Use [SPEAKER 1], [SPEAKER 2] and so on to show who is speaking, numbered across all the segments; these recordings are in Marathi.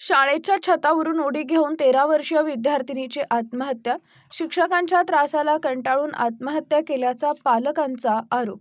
[SPEAKER 1] शाळेच्या छतावरून उडी घेऊन तेरा वर्षीय विद्यार्थिनीची आत्महत्या शिक्षकांच्या त्रासाला कंटाळून आत्महत्या केल्याचा पालकांचा आरोप.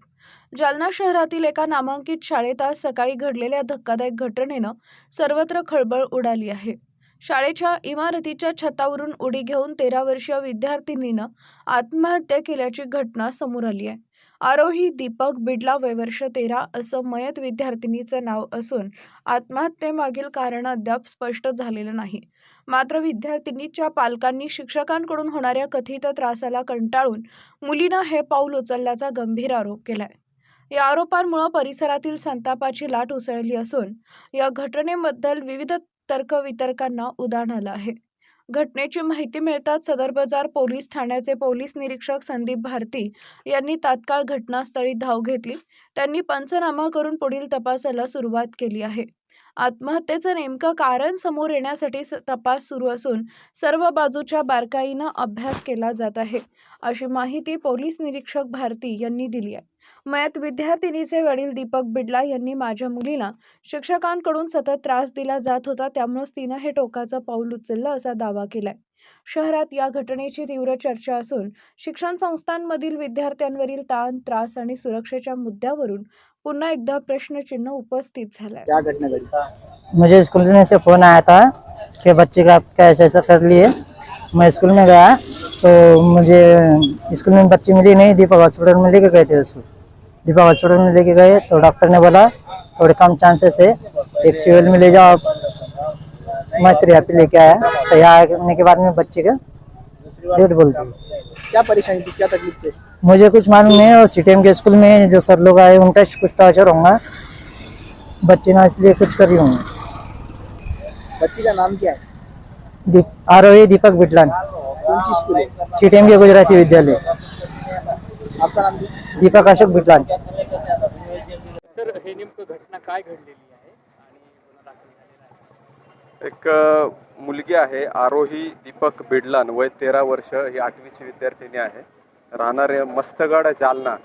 [SPEAKER 1] जालना शहरातील एका नामांकित शाळेत आज सकाळी घडलेल्या धक्कादायक घटनेनं सर्वत्र खळबळ उडाली आहे. शाळेच्या इमारतीच्या छतावरून उडी घेऊन तेरा वर्षीय विद्यार्थिनीनं आत्महत्या केल्याची घटना समोर आली आहे. आरोही दीपक बिडला वयवर्ष तेरा असं मयत विद्यार्थिनीचं नाव असून आत्महत्येमागील कारण अद्याप स्पष्ट झालेलं नाही. मात्र विद्यार्थिनीच्या पालकांनी शिक्षकांकडून होणाऱ्या कथित त्रासाला कंटाळून मुलीनं हे पाऊल उचलल्याचा गंभीर आरोप केलाय. या आरोपांमुळे परिसरातील संतापाची लाट उसळली असून या घटनेबद्दल विविध तर्कवितर्कांना उदाहरण आलं आहे. घटनेची माहिती मिळताच सदर बाजार पोलीस ठाण्याचे पोलीस निरीक्षक संदीप भारती यांनी तात्काळ घटनास्थळी धाव घेतली. त्यांनी पंचनामा करून पुढील तपासाला सुरुवात केली आहे. आत्महत्येचं नेमकं कारण समोर येण्यासाठी स- तपास सुरू असून सर्व बाजूच्या बारकाईनं अभ्यास केला जात आहे. अशी माहिती पोलीस निरीक्षक भारती यांनी दिली आहे. मयत विद्यार्थिनीचे वडील दीपक बिडला यांनी माझ्या मुलीला शिक्षकांकडून सतत त्रास दिला जात होता त्यामुळेच तिनं हे टोकाचं पाऊल उचललं असा दावा केलाय. शहरात या घटनेची तीव्र चर्चा असून शिक्षण संस्थांमधील विद्यार्थ्यांवरील ताण त्रास आणि सुरक्षेच्या मुद्द्यावरून पुन्हा एकदा प्रश्नचिन्ह उपस्थित झालंय.
[SPEAKER 2] क्या घटना घटी
[SPEAKER 3] मुझे स्कूल में से फोन आया था कि बच्चे का आपका ऐसा ऐसा कर लिए। मैं स्कूल में गया तो मुझे स्कूल में बच्ची मिली नहीं दीपक हॉस्पिटल में लेके गए थे उसको दीपक हॉस्पिटल में लेके गए तो डॉक्टर ने बोला थोड़े कम चांसेस है एक सिविल में ले जाओ आप मैं फिर लेके आया। तो यहाँ आने के बाद में बच्चे का डेट बोलती है
[SPEAKER 2] क्या परेशानी थी क्या तकलीफ़ थी?
[SPEAKER 3] मुझे कुछ मालूम नहीं और सीटीएम के स्कूल में जो सर लोग आए उनका कुछ टॉर्चर होगा। बच्चे ना इसलिए कुछ कर रही होंगे।
[SPEAKER 2] बच्ची का नाम क्या है?
[SPEAKER 3] दीप आरोही दीपक बिटलान।
[SPEAKER 2] सी है?
[SPEAKER 3] सीटीएम के गुजराती विद्यालय।
[SPEAKER 2] आपका नाम
[SPEAKER 3] दीपक अशोक बिटलान।
[SPEAKER 4] काय घडलेली आहे आणि गुन्हा दाखल झालेला आहे.
[SPEAKER 5] एक अ, मुलगी आहे आरोही दीपक बिडलान वय तेरा वर्ष ही आठवीची विद्यार्थिनी आहे. राहणारे मस्तगड जालना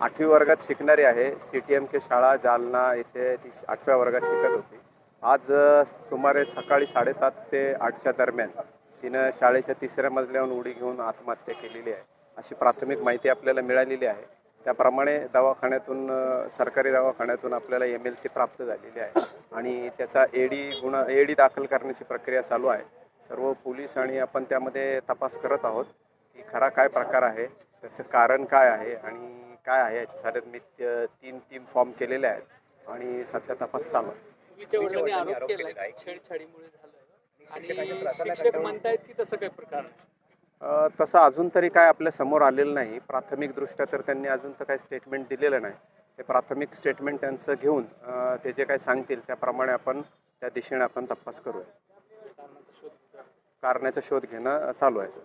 [SPEAKER 5] आठवी वर्गात शिकणारी आहे. सी टी एम के शाळा जालना इथे ती आठव्या वर्गात शिकत होती. आज अ, सुमारे सकाळी साडेसात ते आठच्या दरम्यान तिनं शाळेच्या तिसऱ्या मजल्याहून उडी घेऊन आत्महत्या केलेली आहे. अशी प्राथमिक माहिती आपल्याला मिळालेली आहे. त्याप्रमाणे दवाखान्यातून सरकारी दवाखान्यातून आपल्याला एम एल सी प्राप्त झालेली आहे आणि त्याचा एडी गुन्हा एडी दाखल करण्याची प्रक्रिया चालू आहे. सर्व पोलीस आणि आपण त्यामध्ये तपास करत आहोत की खरा काय प्रकार आहे त्याचं कारण काय आहे आणि काय आहे याच्यासाठी मी तीन टीम फॉर्म केलेल्या आहेत आणि सध्या तपास चालू आहे.
[SPEAKER 4] छेडछाडीमुळे झालं आणि शिक्षक म्हणतायत की तसं काही प्रकार
[SPEAKER 5] तसं अजून तरी काय आपल्यासमोर आलेलं नाही. प्राथमिकदृष्ट्या तर त्यांनी अजून तर काही स्टेटमेंट दिलेलं नाही. ते प्राथमिक स्टेटमेंट त्यांचं घेऊन ते जे काही सांगतील त्याप्रमाणे आपण त्या दिशेने आपण तपास करूया.
[SPEAKER 4] शोध
[SPEAKER 5] कारणाचा शोध घेणं चालू आहे सर.